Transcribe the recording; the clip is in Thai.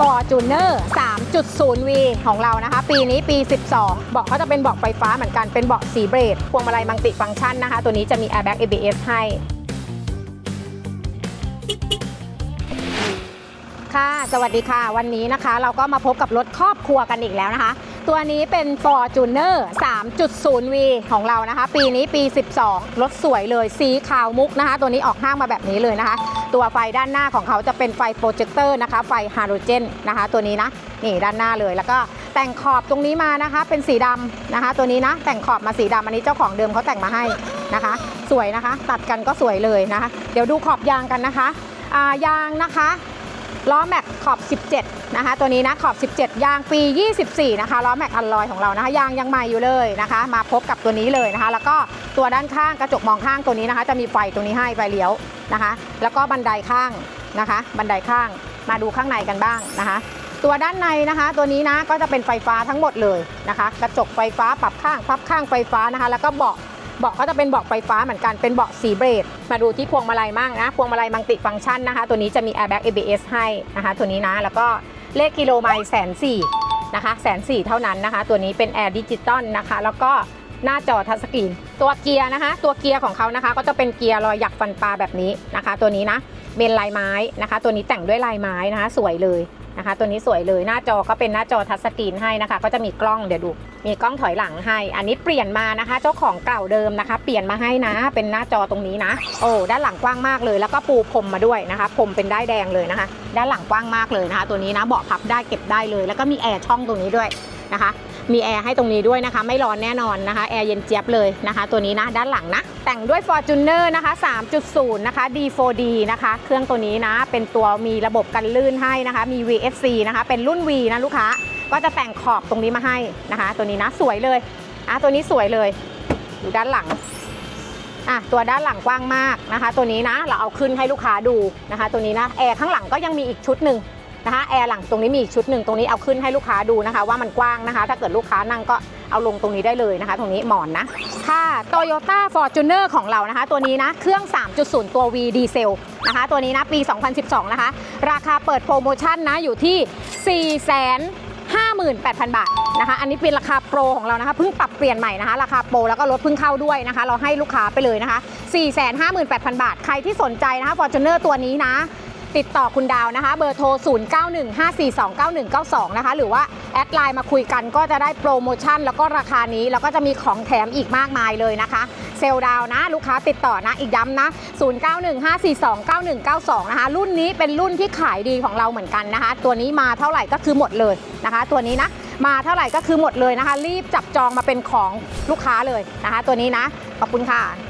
Fortuner 3.0V ของเรานะคะ ปีนี้ปี 12บาะเขาจะเป็นเบาะไฟฟ้าเหมือนกันเป็นเบาะสีเบรดพวงมาลัยมังติฟังก์ชันนะคะ ตัวนี้จะมี airbag ABS ให้ค่ะ สวัสดีค่ะ วันนี้นะคะ เราก็มาพบกับรถครอบครัวกันอีกแล้วนะคะ ตัวนี้เป็น Fortuner 3.0V ของเรานะคะ ปีนี้ปี 12 รถสวยเลย สีขาวมุกนะคะ ตัวนี้ออกห้างมาแบบนี้เลยนะคะ ตัวไฟด้านหน้าของเขาจะเป็นไฟโปรเจคเตอร์นะคะ ไฟฮาโลเจนนะคะ ตัวนี้นะนี่ด้านหน้าเลย แล้วก็แต่งขอบตรงนี้มานะคะ เป็นสีดำนะคะ ตัวนี้นะ แต่งขอบมาสีดำอันนี้เจ้าของเดิมเขาแต่งมาให้นะคะ สวยนะคะ ตัดกันก็สวยเลยนะคะ เดี๋ยวดูขอบยางกันนะคะายางนะคะ ล้อแม็กขอบ 17 นะคะ ตัวนี้นะขอบ 17 ยางปี 24 นะคะล้อแม็กอัลลอยของเรานะคะยางยังใหม่อยู่เลยนะคะ มาพบกับตัวนี้เลยนะคะ แล้วก็ตัวด้านข้างกระจกมองข้างตัวนี้นะคะ จะมีไฟตรงนี้ให้ไฟเลี้ยวนะคะ แล้วก็บันไดข้างนะคะ บันไดข้างมาดูข้างในกันบ้างนะคะ ตัวด้านในนะคะ ตัวนี้นะก็จะเป็นไฟฟ้าทั้งหมดเลยนะคะ กระจกไฟฟ้าปรับข้างพับข้างไฟฟ้านะคะ แล้วก็เบาะ เบาะเขาจะเป็นเบาะไฟฟ้าเหมือนกันเป็นเบาะสีเบรดมาดูที่พวงมาลัยมั่งนะพวงมาลัยมังติฟังก์ชันนะคะ ตัวนี้จะมี airbag ABS ให้นะคะ ตัวนี้นะแล้วก็เลขกิโลไมล์แสนสี่นะคะแสนสี่เท่านั้นนะคะ ตัวนี้เป็นแอร์ดิจิตอลนะคะ แล้วก็หน้าจอทัชสกรีนตัวเกียร์นะคะ ตัวเกียร์ของเขานะคะ ก็จะเป็นเกียร์รอยหยักฟันปลาแบบนี้นะคะ ตัวนี้นะเป็นลายไม้นะคะ ตัวนี้แต่งด้วยลายไม้นะคะ สวยเลย นะคะ ตัวนี้สวยเลยหน้าจอก็เป็นหน้าจอทัชสกรีนให้นะคะ ก็จะมีกล้องเดี๋ยวดูมีกล้องถอยหลังให้ อันนี้เปลี่ยนมานะคะ เจ้าของเก่าเดิมนะคะ เปลี่ยนมาให้นะ เป็นหน้าจอตรงนี้นะ โอ้ด้านหลังกว้างมากเลย แล้วก็ปูพรมมาด้วยนะคะพรมเป็นได้ายแดงเลยนะคะ ด้านหลังกว้างมากเลยนะคะ ตัวนี้นะเบาะพับได้เก็บได้เลย แล้วก็มีแอร์ช่องตรงนี้ด้วยนะคะ มีแอร์ให้ตรงนี้ด้วยนะคะ ไม่ร้อนแน่นอนนะคะแอร์เย็นเจี๊ยบเลยนะคะ ตัวนี้นะด้านหลังนะ แต่งด้วย Fortuner นะคะ 3.0 นะคะ D4D นะคะ เครื่องตัวนี้นะ เป็นตัวมีระบบกันลื่นให้นะคะ มี VFC นะคะ เป็นรุ่น V นะลูกค้า ก็จะแต่งขอบตรงนี้มาให้นะคะ ตัวนี้นะสวยเลยอะตัวนี้สวยเลยดูด้านหลังอะตัวด้านหลังกว้างมากนะคะ ตัวนี้นะเราเอาขึ้นให้ลูกค้าดูนะคะ ตัวนี้นะแอร์ข้างหลังก็ยังมีอีกชุดหนึ่ง นะคะแอร์หลังตรงนี้มีอีกชุดหนึ่งตรงนี้เอาขึ้นให้ลูกค้าดูนะคะ ว่ามันกว้างนะคะ ถ้าเกิดลูกค้านั่งก็เอาลงตรงนี้ได้เลยนะคะ ตรงนี้หมอนนะ ค่ะ Toyota Fortuner ของเรานะคะ ตัวนี้นะเครื่อง 3.0 ตัว V ดีเซลนะคะ ตัวนี้นะปี 2012 นะคะ ราคาเปิดโปรโมชั่นนะอยู่ที่ 4 0 0 0 58,000 บาทนะคะ อันนี้เป็นราคาโปรของเรานะคะ เพิ่งปรับเปลี่ยนใหม่นะคะ ราคาโปรแล้วก็ลดเพิ่งเข้าด้วยนะคะ เราให้ลูกค้าไปเลยนะคะ 458,000 บาท ใครที่สนใจนะคะ Fortuner ตัวนี้นะ ติดต่อคุณดาวนะคะ เบอร์โทร 0915429192 นะคะ หรือว่าแอดไลน์มาคุยกันก็จะได้โปรโมชั่น แล้วก็ราคานี้ แล้วก็จะมีของแถมอีกมากมายเลยนะคะ เซลล์ดาวนะ ลูกค้าติดต่อนะอีกย้ำนะ 0915429192 นะคะ รุ่นนี้เป็นรุ่นที่ขายดีของเราเหมือนกันนะคะ ตัวนี้มาเท่าไหร่ก็คือหมดเลยนะคะ ตัวนี้นะมาเท่าไหร่ก็คือหมดเลยนะคะ รีบจับจองมาเป็นของลูกค้าเลยนะคะ ตัวนี้นะขอบคุณค่ะ